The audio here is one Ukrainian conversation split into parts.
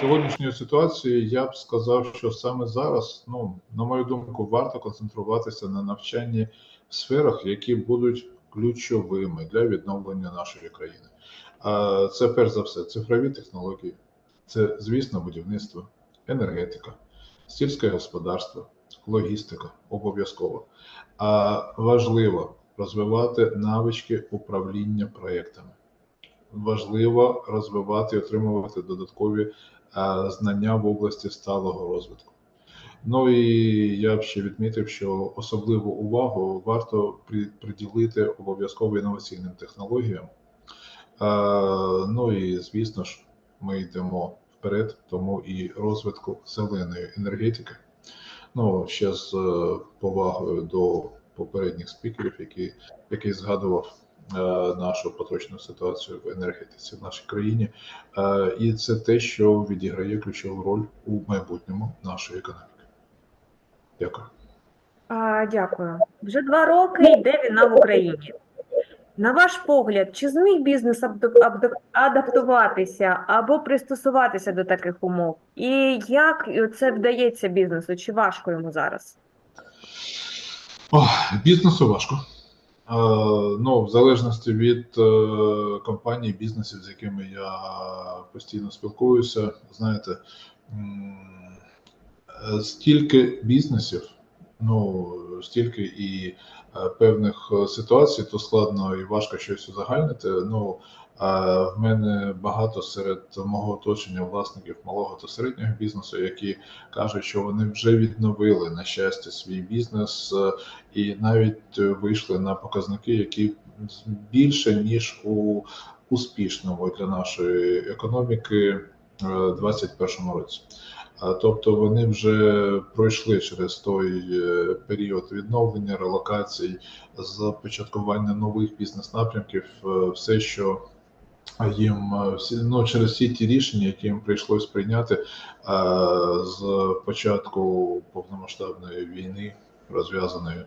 сьогоднішньої ситуації я б сказав, що саме зараз, ну на мою думку, варто концентруватися на навчанні в сферах, які будуть ключовими для відновлення нашої країни. А це перш за все цифрові технології, це, звісно, будівництво, енергетика, сільське господарство, логістика обов'язково. А важливо розвивати навички управління проектами. Важливо розвивати і отримувати додаткові знання в області сталого розвитку. Ну і я б ще відмітив, що особливу увагу варто приділити обов'язково інноваційним технологіям. Ну і звісно ж, ми йдемо вперед, тому і розвитку зеленої енергетики. Ну, ще з е, повагою до попередніх спікерів, які, який згадував нашу поточну ситуацію в енергетиці в нашій країні. Е, І це те, що відіграє ключову роль у майбутньому нашої економіки. Дякую. А, дякую. Вже два роки йде війна в Україні. На ваш погляд, чи зміг бізнес адаптуватися або пристосуватися до таких умов? І як це вдається бізнесу? Чи важко йому зараз? Ох, бізнесу важко. Е, ну, в залежності від е, компаній, бізнесів, з якими я постійно спілкуюся, знаєте, стільки бізнесів, ну, стільки і е, певних ситуацій, то складно і важко щось узагальнити. Ну, а в мене багато серед мого оточення власників малого та середнього бізнесу, які кажуть, що вони вже відновили на щастя свій бізнес е, і навіть е, вийшли на показники, які більше ніж у успішному для нашої економіки е, 2021 році. Тобто вони вже пройшли через той е, період відновлення, релокацій, започаткування нових бізнес-напрямків, е, все, що їм е, ну через всі ті рішення, які їм прийшлось прийняти е, з початку повномасштабної війни, розв'язаної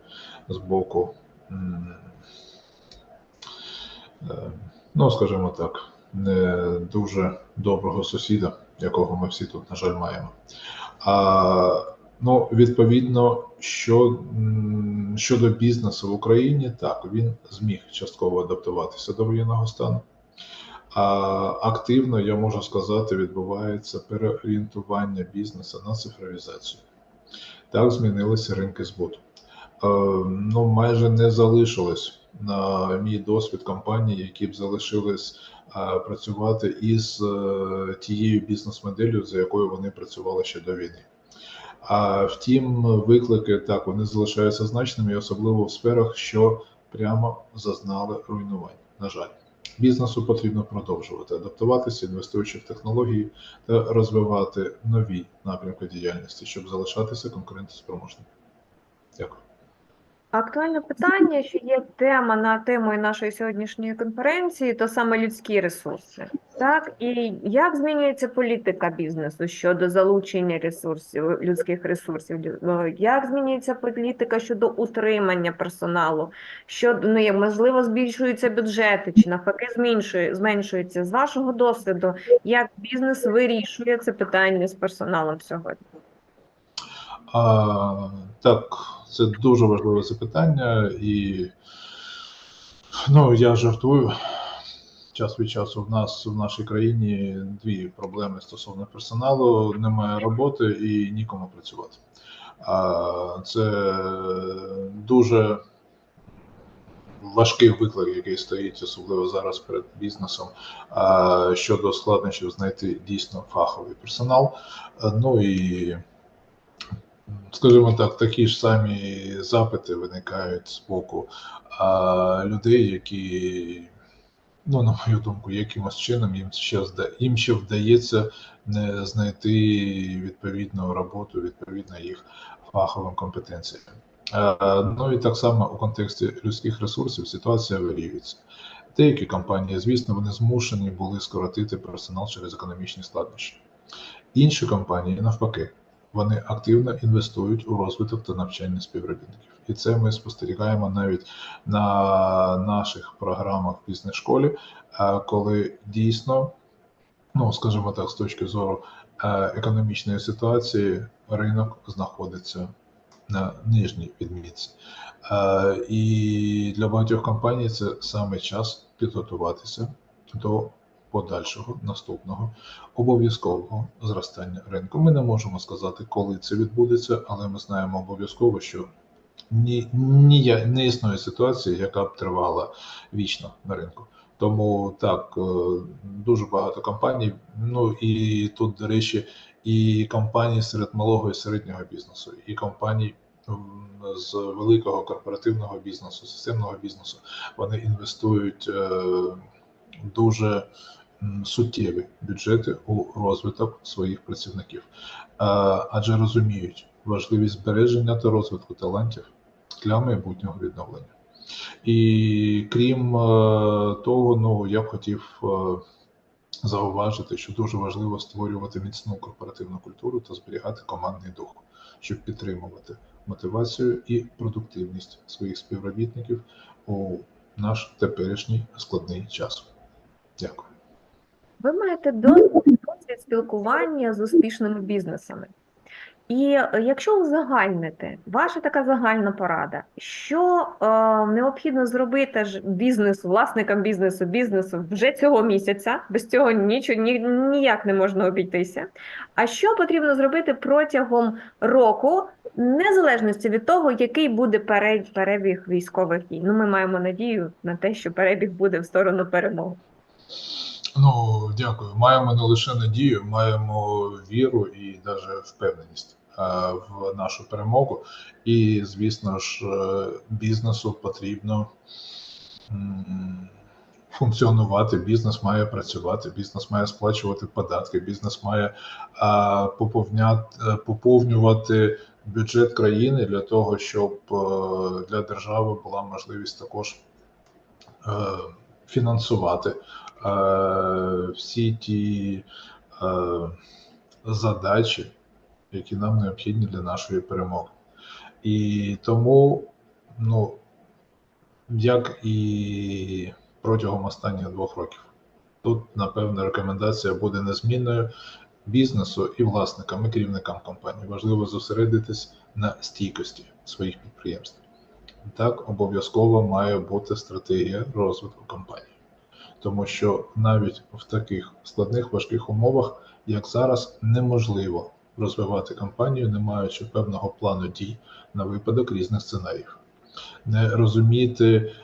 з боку, е, ну скажімо так, не дуже доброго сусіда, якого ми всі тут, на жаль, маємо. А, ну, відповідно, що щодо бізнесу в Україні, так він зміг частково адаптуватися до воєнного стану. Активно, я можу сказати, відбувається переорієнтування бізнесу на цифровізацію. Так змінилися ринки збуту. Е, ну, майже не залишилось на мій досвід компаній, які б залишились е, працювати із е, тією бізнес-моделлю, за якою вони працювали ще до війни. А втім, виклики так вони залишаються значними, особливо в сферах, що прямо зазнали руйнувань. На жаль, бізнесу потрібно продовжувати адаптуватися, інвестуючи в технології та розвивати нові напрямки діяльності, щоб залишатися конкурентоспроможними. Дякую. Актуальне питання, що є тема на темою нашої сьогоднішньої конференції, то саме людські ресурси. Так, і як змінюється політика бізнесу щодо залучення ресурсів, людських ресурсів? Е, Як змінюється політика щодо утримання персоналу? Щодо, ну, можливо, збільшуються бюджети чи навпаки зменшує, зменшується? З вашого досвіду, як бізнес вирішує це питання з персоналом сьогодні? А, так, це дуже важливе запитання, і ну, я жартую. Час від часу в нас в нашій країні дві проблеми стосовно персоналу: немає роботи і нікому працювати. А це дуже важкий виклик, який стоїть, особливо зараз перед бізнесом, щодо складнощів знайти дійсно фаховий персонал. Ну і скажімо так, такі ж самі запити виникають з боку а, людей, які, ну, на мою думку, якимось чином їм ще їм ще вдається не знайти відповідну роботу, відповідно їх фаховим компетенціям. Ну і так само у контексті людських ресурсів ситуація вирівнюється. Деякі компанії, звісно, вони змушені були скоротити персонал через економічні складнощі. Інші компанії, навпаки, вони активно інвестують у розвиток та навчання співробітників. І це ми спостерігаємо навіть на наших програмах в бізнес-школі, коли дійсно ну, скажімо так, з точки зору е, економічної ситуації, ринок знаходиться на нижній відмітці. Е, І для багатьох компаній це саме час підготуватися до подальшого наступного обов'язкового зростання ринку. Ми не можемо сказати, коли це відбудеться, але ми знаємо обов'язково, що ні, ні, не існує ситуації, яка б тривала вічно на ринку. Тому так, е, дуже багато компаній. Ну і тут, до речі, і компанії серед малого і середнього бізнесу, і компаній з великого корпоративного бізнесу, системного бізнесу. Вони інвестують е, дуже суттєві бюджети у розвиток своїх працівників, адже розуміють важливість збереження та розвитку талантів для майбутнього відновлення. І крім е, того, ну я б хотів е, зауважити, що дуже важливо створювати міцну корпоративну культуру та зберігати командний дух, щоб підтримувати мотивацію і продуктивність своїх співробітників у наш теперішній складний час. Дякую. Ви маєте досвід спілкування з успішними бізнесами. І е, якщо узагальнити, ваша така загальна порада, що е, необхідно зробити ж бізнесу, власникам бізнесу, бізнесу вже цього місяця, без цього нічого ні, ніяк не можна обійтися. А що потрібно зробити протягом року, незалежності від того, який буде перебіг військових дій? Ну, ми маємо надію на те, що перебіг буде в сторону перемоги. Ну, дякую. Маємо не лише надію, маємо віру і навіть впевненість е, в нашу перемогу. І, звісно ж, е, бізнесу потрібно функціонувати. Бізнес має працювати, бізнес має сплачувати податки, бізнес має е, поповняти, поповнювати бюджет країни для того, щоб для держави була можливість також фінансувати всі ті е, задачі, які нам необхідні для нашої перемоги. І тому, ну, як і протягом останніх двох років, тут, напевно, рекомендація буде незмінною бізнесу і власникам, і керівникам компанії. Важливо зосередитись на стійкості своїх підприємств. Так, обов'язково має бути стратегія розвитку компанії тому що навіть в таких складних важких умовах, як зараз, неможливо розвивати компанію, не маючи певного плану дій на випадок різних сценаріїв, не розуміти,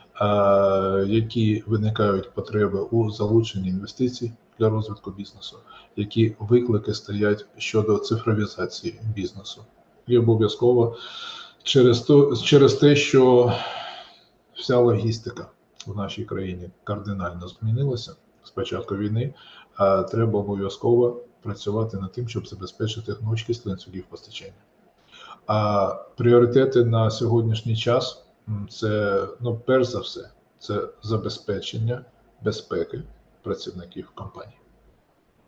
які виникають потреби у залученні інвестицій для розвитку бізнесу, які виклики стоять щодо цифровізації бізнесу, і обов'язково через то через те, що вся логістика в нашій країні кардинально змінилося з початку війни, треба обов'язково працювати над тим, щоб забезпечити гнучкість ланцюгів постачання. А пріоритети на сьогоднішній час це, ну, перш за все, це забезпечення безпеки працівників компанії.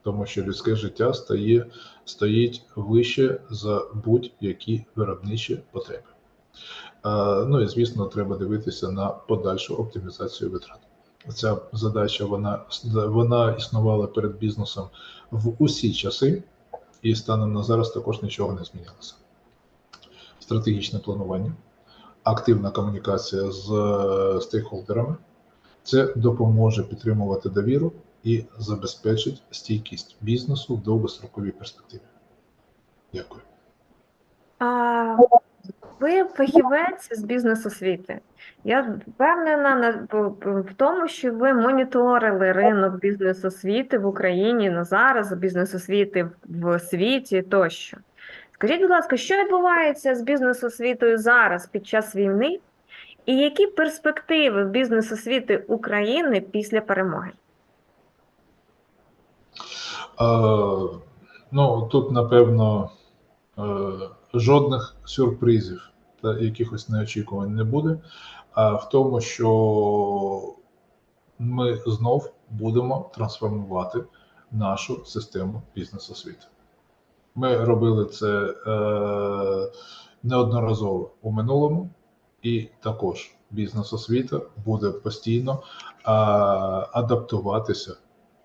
Тому що людське життя стає, стоїть вище за будь-які виробничі потреби. Ну і звісно, треба дивитися на подальшу оптимізацію витрат. Ця задача вона, вона існувала перед бізнесом в усі часи, і станом на зараз також нічого не змінилося. Стратегічне планування, активна комунікація з е, стейкхолдерами це допоможе підтримувати довіру і забезпечить стійкість бізнесу в довгостроковій перспективі. Дякую. Ви фахівець з бізнес-освіти. Я впевнена в- тому, що ви моніторили ринок бізнес-освіти в Україні на зараз, бізнес-освіти в світі тощо. Скажіть, будь ласка, що відбувається з бізнес-освітою зараз під час війни, і які перспективи бізнес-освіти України після перемоги? Е, ну, тут, напевно, е, жодних сюрпризів та якихось неочікувань не буде. А в тому, що ми знов будемо трансформувати нашу систему бізнес-освіти. Ми робили це е, неодноразово у минулому, і також бізнес-освіта буде постійно е, адаптуватися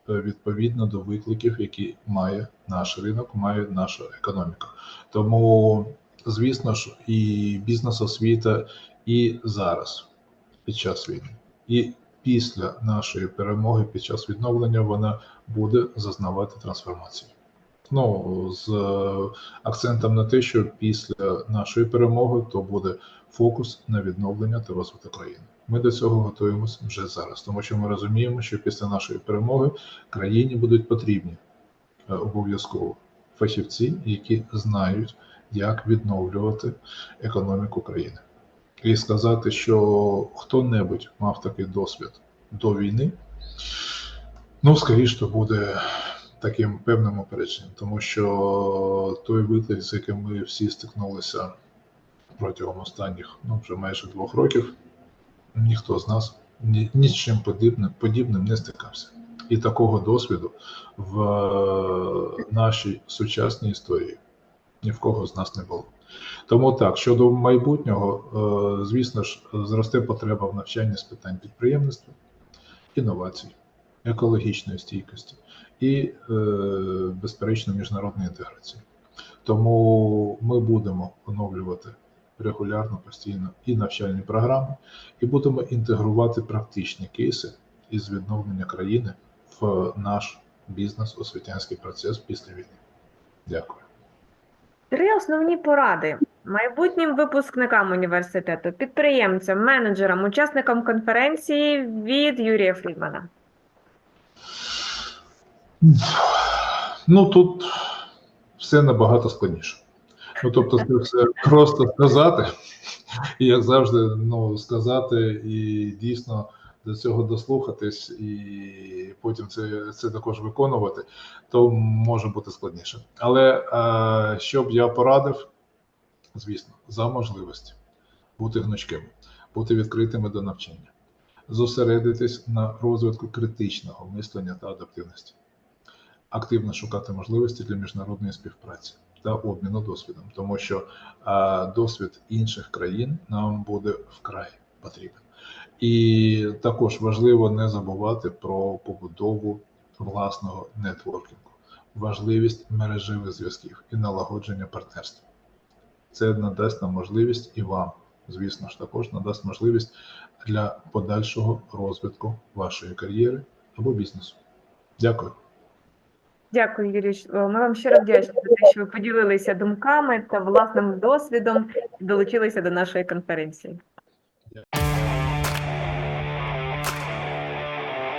відповідно до викликів, які має наш ринок, має наша економіка. Тому, звісно ж, і бізнес-освіта і зараз, під час війни, і після нашої перемоги, під час відновлення, вона буде зазнавати трансформації. Ну, з е, акцентом на те, що після нашої перемоги то буде фокус на відновлення та розвиток країни. Ми до цього готуємося вже зараз, тому що ми розуміємо, що після нашої перемоги країні будуть потрібні е, обов'язково фахівці, які знають, як відновлювати економіку країни. І сказати, що хто-небудь мав такий досвід до війни, ну, скоріше, то буде таким певним опередженням, тому що той виклик, з яким ми всі стикнулися протягом останніх ну, вже майже двох років, ніхто з нас ні, ні з чим подібним, подібним не стикався. І такого досвіду в е, нашій сучасній історії ні в кого з нас не було. Тому так, щодо майбутнього, е, звісно ж, зросте потреба в навчанні з питань підприємництва, інновацій, екологічної стійкості і, е, безперечно, міжнародної інтеграції. Тому ми будемо оновлювати регулярно, постійно і навчальні програми, і будемо інтегрувати практичні кейси із відновлення країни в наш бізнес, освітянський процес після війни. Дякую. Три основні поради майбутнім випускникам університету, підприємцям, менеджерам, учасникам конференції від Юрія Фрідмана. Ну тут все набагато складніше. Ну тобто, це все просто сказати, і як завжди, ну сказати і дійсно до цього дослухатись, і потім це, це також виконувати, то може бути складніше. Але е, що б я порадив, звісно, за можливості бути гнучкими, бути відкритими до навчання, зосередитись на розвитку критичного мислення та адаптивності активно шукати можливості для міжнародної співпраці та обміну досвідом, тому що досвід інших країн нам буде вкрай потрібен. І також важливо не забувати про побудову власного нетворкінгу, важливість мережевих зв'язків і налагодження партнерства. Це надасть нам можливість і вам, звісно ж, також надасть можливість для подальшого розвитку вашої кар'єри або бізнесу. Дякую. Дякую, Юрій. Ми вам щиро вдячні за те, що ви поділилися думками та власним досвідом і долучилися до нашої конференції.